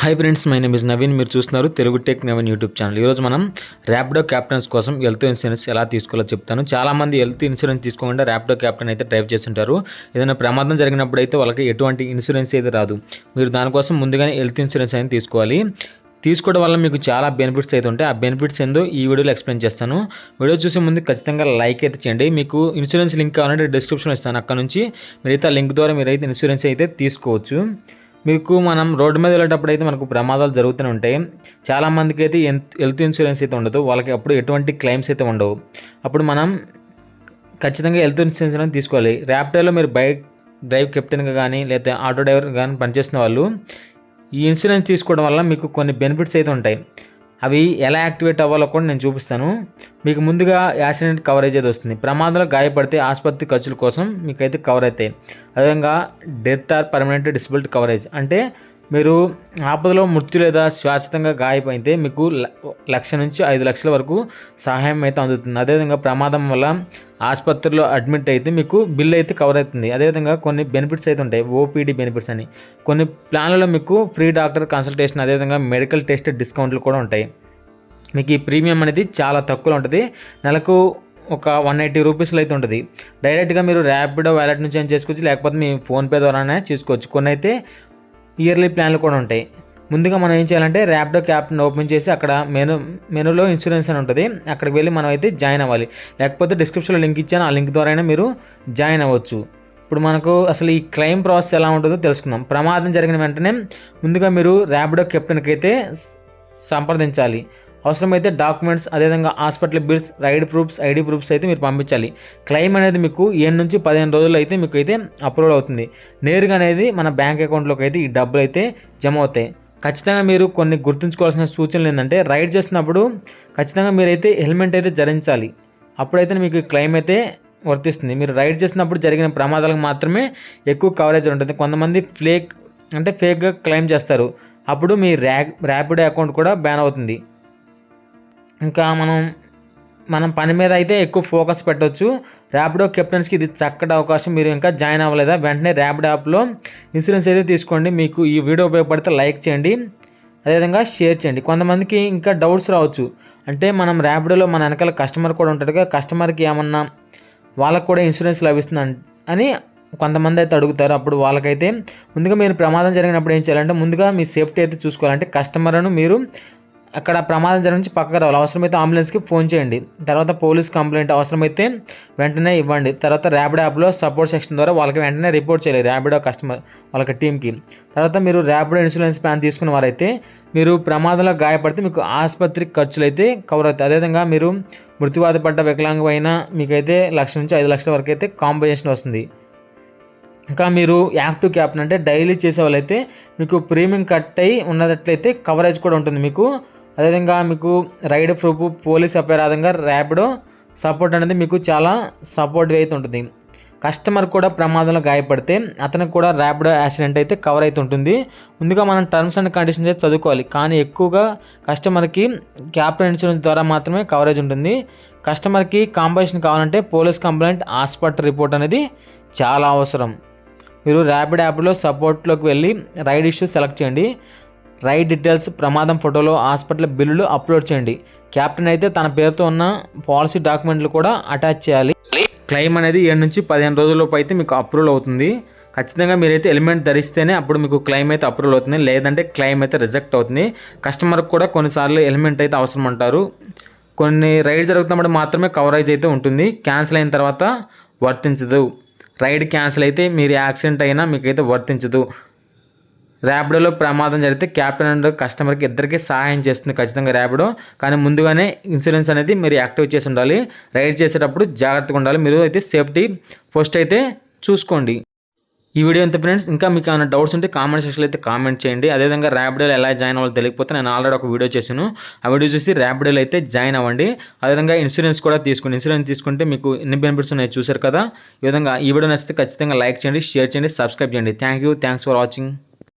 Hi friends my name is Naveen మీరు చూస్తున్నారు Telugu tech Naveen YouTube channel ఈరోజు మనం ర్యాపిడో క్యాప్టెన్స్ కోసం హెల్త్ ఇన్సూరెన్స్ ఎలా తీసుకోవాలో చెప్తాను. చాలామంది హెల్త్ ఇన్సూరెన్స్ తీసుకోకుండా ర్యాపిడో క్యాప్టెన్ అయితే డ్రైవ్ చేస్తుంటారు. ఏదైనా ప్రమాదం జరిగినప్పుడు అయితే వాళ్ళకి ఎటువంటి ఇన్సూరెన్స్ అయితే రాదు. మీరు దానికోసం ముందుగానే హెల్త్ ఇన్సూరెన్స్ అయితే తీసుకోవాలి. తీసుకోవడం వల్ల మీకు చాలా బెనిఫిట్స్ అయితే ఉంటాయి. ఆ బెనిఫిట్స్ ఏందో ఈ వీడియోలో ఎక్స్ప్లెయిన్ చేస్తాను. వీడియో చూసే ముందు ఖచ్చితంగా లైక్ అయితే చేయండి. మీకు ఇన్సూరెన్స్ లింక్ కావాలంటే డిస్క్రిప్షన్ ఇస్తాను. అక్కడ నుంచి మీరైతే ఆ లింక్ ద్వారా మీరైతే ఇన్సూరెన్స్ అయితే తీసుకోవచ్చు. మీకు మనం రోడ్డు మీద వెళ్ళేటప్పుడు అయితే మనకు ప్రమాదాలు జరుగుతూనే ఉంటాయి. చాలామందికి అయితే హెల్త్ ఇన్సూరెన్స్ అయితే ఉండదు. వాళ్ళకి అప్పుడు ఎటువంటి క్లెయిమ్స్ అయితే ఉండవు. అప్పుడు మనం ఖచ్చితంగా హెల్త్ ఇన్సూరెన్స్ అనేది తీసుకోవాలి. ర్యాపిడోలో మీరు బైక్ డ్రైవ్ కెప్టెన్గా కానీ లేదా ఆటో డ్రైవర్ కానీ పనిచేస్తున్న వాళ్ళు ఈ ఇన్సూరెన్స్ తీసుకోవడం వల్ల మీకు కొన్ని బెనిఫిట్స్ అయితే ఉంటాయి. అవి ఎలా యాక్టివేట్ అవ్వాలో కూడా నేను చూపిస్తాను. మీకు ముందుగా యాక్సిడెంట్ కవరేజ్ అయితే వస్తుంది? ప్రమాదంలో గాయపడితే ఆసుపత్రి ఖర్చుల కోసం మీకైతే కవర్ అవుతాయి. అదేవిధంగా death or permanent disability coverage అంటే మీరు ఆపదలో మృత్యు లేదా శాశ్వతంగా గాయపడితే మీకు ల- లక్ష నుంచి ఐదు లక్షల వరకు సహాయం అయితే అందుతుంది. అదేవిధంగా ప్రమాదం వల్ల ఆసుపత్రిలో అడ్మిట్ అయితే మీకు బిల్ అయితే కవర్ అవుతుంది. అదేవిధంగా కొన్ని బెనిఫిట్స్ అయితే ఉంటాయి. ఓపీడీ బెనిఫిట్స్ అని. కొన్ని ప్లాన్లలో మీకు ఫ్రీ డాక్టర్ కన్సల్టేషన్ అదేవిధంగా మెడికల్ టెస్ట్ డిస్కౌంట్లు కూడా ఉంటాయి. మీకు ఈ ప్రీమియం అనేది చాలా తక్కువలో ఉంటుంది. నెలకు ఒక వన్ ఎయిటీ రూపీస్లో అయితే ఉంటుంది. డైరెక్ట్గా మీరు ర్యాపిడో వ్యాలెట్ నుంచి ఏం చేసుకోవచ్చు? లేకపోతే మీ ఫోన్పే ద్వారానే చేసుకోవచ్చు. కొన్ని అయితే ఇయర్లీ ప్లాన్లు కూడా ఉంటాయి. ముందుగా మనం ఏం చేయాలంటే ర్యాపిడో క్యాప్ని ఓపెన్ చేసి అక్కడ మెను మెనూలో ఇన్సూరెన్స్ అని ఉంటుంది. అక్కడికి వెళ్ళి మనం అయితే జాయిన్ అవ్వాలి. లేకపోతే డిస్క్రిప్షన్లో లింక్ ఇచ్చాను. ఆ లింక్ ద్వారా మీరు జాయిన్ అవ్వచ్చు. ఇప్పుడు మనకు అసలు ఈ క్లెయిమ్ ప్రాసెస్ ఎలా ఉంటుందో తెలుసుకుందాం. ప్రమాదం జరిగిన వెంటనే ముందుగా మీరు ర్యాపిడో కెప్టెన్కి అయితే సంప్రదించాలి. అవసరమైతే డాక్యుమెంట్స్ అదేవిధంగా hospital bills ride proofs ID proofs అయితే మీరు పంపించాలి. క్లెయిమ్ అనేది మీకు ఏడు నుంచి పదిహేను రోజులు అయితే మీకు అయితే అప్రూవల్ అవుతుంది. నేరుగా అనేది మన బ్యాంక్ అకౌంట్లోకి అయితే ఈ డబ్బులు అయితే జమ అవుతాయి. ఖచ్చితంగా మీరు కొన్ని గుర్తుంచుకోవాల్సిన సూచనలు ఏంటంటే రైడ్ చేసినప్పుడు ఖచ్చితంగా మీరైతే హెల్మెట్ అయితే ధరించాలి. అప్పుడైతే మీకు క్లెయిమ్ అయితే వర్తిస్తుంది. మీరు రైడ్ చేసినప్పుడు జరిగిన ప్రమాదాలకు మాత్రమే ఎక్కువ కవరేజ్ ఉంటుంది. కొంతమంది ఫ్లేక్ అంటే ఫేక్గా క్లెయిమ్ చేస్తారు. అప్పుడు మీ ర్యా ర్యాపిడో అకౌంట్ కూడా బ్యాన్ అవుతుంది. ఇంకా మనం మనం పని మీద అయితే ఎక్కువ ఫోకస్ పెట్టవచ్చు ర్యాపిడో కెప్టెన్స్కి ఇది చక్కటి అవకాశం. మీరు ఇంకా జాయిన్ అవ్వలేదా? వెంటనే ర్యాపిడ్ యాప్లో ఇన్సూరెన్స్ అయితే తీసుకోండి. మీకు ఈ వీడియో ఉపయోగపడితే లైక్ చేయండి. అదేవిధంగా షేర్ చేయండి. కొంతమందికి ఇంకా డౌట్స్ రావచ్చు. అంటే మనం ర్యాపిడోలో మన వెనకాల కస్టమర్ కూడా ఉంటాడు కదా కస్టమర్కి ఏమన్నా వాళ్ళకు కూడా ఇన్సూరెన్స్ లభిస్తుంది అని కొంతమంది అయితే అడుగుతారు. అప్పుడు వాళ్ళకైతే ముందుగా మీరు ప్రమాదం జరిగినప్పుడు ఏం చేయాలంటే ముందుగా మీ సేఫ్టీ అయితే చూసుకోవాలంటే కస్టమర్ను మీరు అక్కడ ప్రమాదం జరిగిన పక్కకు రావాలి. అవసరమైతే అంబులెన్స్కి ఫోన్ చేయండి. తర్వాత పోలీస్ కంప్లైంట్ అవసరమైతే వెంటనే ఇవ్వండి. తర్వాత ర్యాపిడో యాప్లో సపోర్ట్ సెక్షన్ ద్వారా వాళ్ళకి వెంటనే రిపోర్ట్ చేయాలి ర్యాపిడో కస్టమర్ వాళ్ళకి టీంకి తర్వాత మీరు ర్యాపిడో ఇన్సూరెన్స్ ప్లాన్ తీసుకున్న వారైతే మీరు ప్రమాదంలో గాయపడితే మీకు ఆసుపత్రి ఖర్చులు అయితే కవర్ అవుతాయి. అదేవిధంగా మీరు మృత్యువాత పడ్డ వికలాంగం అయినా మీకైతే లక్ష నుంచి ఐదు లక్షల వరకు అయితే కాంపెన్సేషన్ వస్తుంది. ఇంకా మీరు యాక్టివ్ క్యాప్టెన్ అంటే డైలీ చేసే వాళ్ళైతే మీకు ప్రీమియం కట్ అయి ఉన్నట్లయితే కవరేజ్ కూడా ఉంటుంది. మీకు అదేవిధంగా మీకు రైడ్ ప్రూఫ్ పోలీస్ అపరాధంగా ర్యాపిడో సపోర్ట్ అనేది మీకు చాలా సపోర్ట్ అయితే ఉంటుంది. కస్టమర్ కూడా ప్రమాదంలో గాయపడితే అతనికి కూడా ర్యాపిడో యాక్సిడెంట్ అయితే కవర్ అయితే ఉంటుంది. ముందుగా మనం టర్మ్స్ అండ్ కండిషన్స్ అయితే చదువుకోవాలి. కానీ ఎక్కువగా కస్టమర్కి క్యాపిటల్ ఇన్సూరెన్స్ ద్వారా మాత్రమే కవరేజ్ ఉంటుంది. కస్టమర్కి కాంపన్సేషన్ కావాలంటే పోలీస్ కంప్లైంట్ హాస్పిటల్ రిపోర్ట్ అనేది చాలా అవసరం. మీరు ర్యాపిడ్ యాప్లో సపోర్ట్లోకి వెళ్ళి రైడ్ ఇష్యూ సెలెక్ట్ చేయండి. రైడ్ డీటెయిల్స్ ప్రమాదం ఫోటోలు హాస్పిటల్ బిల్లులు అప్లోడ్ చేయండి. క్యాప్టెన్ అయితే తన పేరుతో ఉన్న పాలసీ డాక్యుమెంట్లు కూడా అటాచ్ చేయాలి. క్లెయిమ్ అనేది ఏడు నుంచి పదిహేను రోజుల్లోపు అయితే మీకు అప్రూవల్ అవుతుంది. ఖచ్చితంగా మీరైతే ఎలిమెంట్ ధరిస్తేనే అప్పుడు మీకు క్లెయిమ్ అయితే అప్రూవల్ అవుతుంది. లేదంటే క్లెయిమ్ అయితే రిజెక్ట్ అవుతుంది. కస్టమర్కి కూడా కొన్నిసార్లు ఎలిమెంట్ అయితే అవసరం అంటారు. కొన్ని రైడ్ జరుగుతున్నప్పుడు మాత్రమే కవరేజ్ అయితే ఉంటుంది. క్యాన్సిల్ అయిన తర్వాత వర్తించదు. రైడ్ క్యాన్సిల్ అయితే మీరు యాక్సిడెంట్ అయినా మీకైతే వర్తించదు. ర్యాపిడోలో ప్రమాదం జరిగితే క్యాప్టెన్ అండ్ కస్టమర్కి ఇద్దరికి సహాయం చేస్తుంది ఖచ్చితంగా ర్యాపిడో. కానీ ముందుగానే ఇన్సూరెన్స్ అనేది మీరు యాక్టివ్ చేసి ఉండాలి. రైడ్ చేసేటప్పుడు జాగ్రత్తగా ఉండాలి. మీరు అయితే సేఫ్టీ ఫస్ట్ అయితే చూసుకోండి. ఈ వీడియో ఎంత ఫ్రెండ్స్? ఇంకా మీకు ఏమైనా డౌట్స్ ఉంటే కామెంట్ సెక్షన్లో అయితే కామెంట్ చేయండి. అదేవిధంగా ర్యాపిడోలో ఎలా జాయిన్ అవ్వాలో తెలియకపోతే నేను ఆల్రెడీ ఒక వీడియో చేశాను. ఆ వీడియో చూసి ర్యాపిడోలో అయితే జాయిన్ అవ్వండి. అదేవిధంగా ఇన్సూరెన్స్ కూడా తీసుకోండి. ఇన్సూరెన్స్ తీసుకుంటే మీకు ఎన్ని బెనిఫిట్స్ ఉన్నాయి చూశారు కదా? ఈ విధంగా ఈ వీడియో నచ్చితే ఖచ్చితంగా లైక్ చేయండి షేర్ చేయండి సబ్స్క్రైబ్ చేయండి. Thank you. Thanks for watching.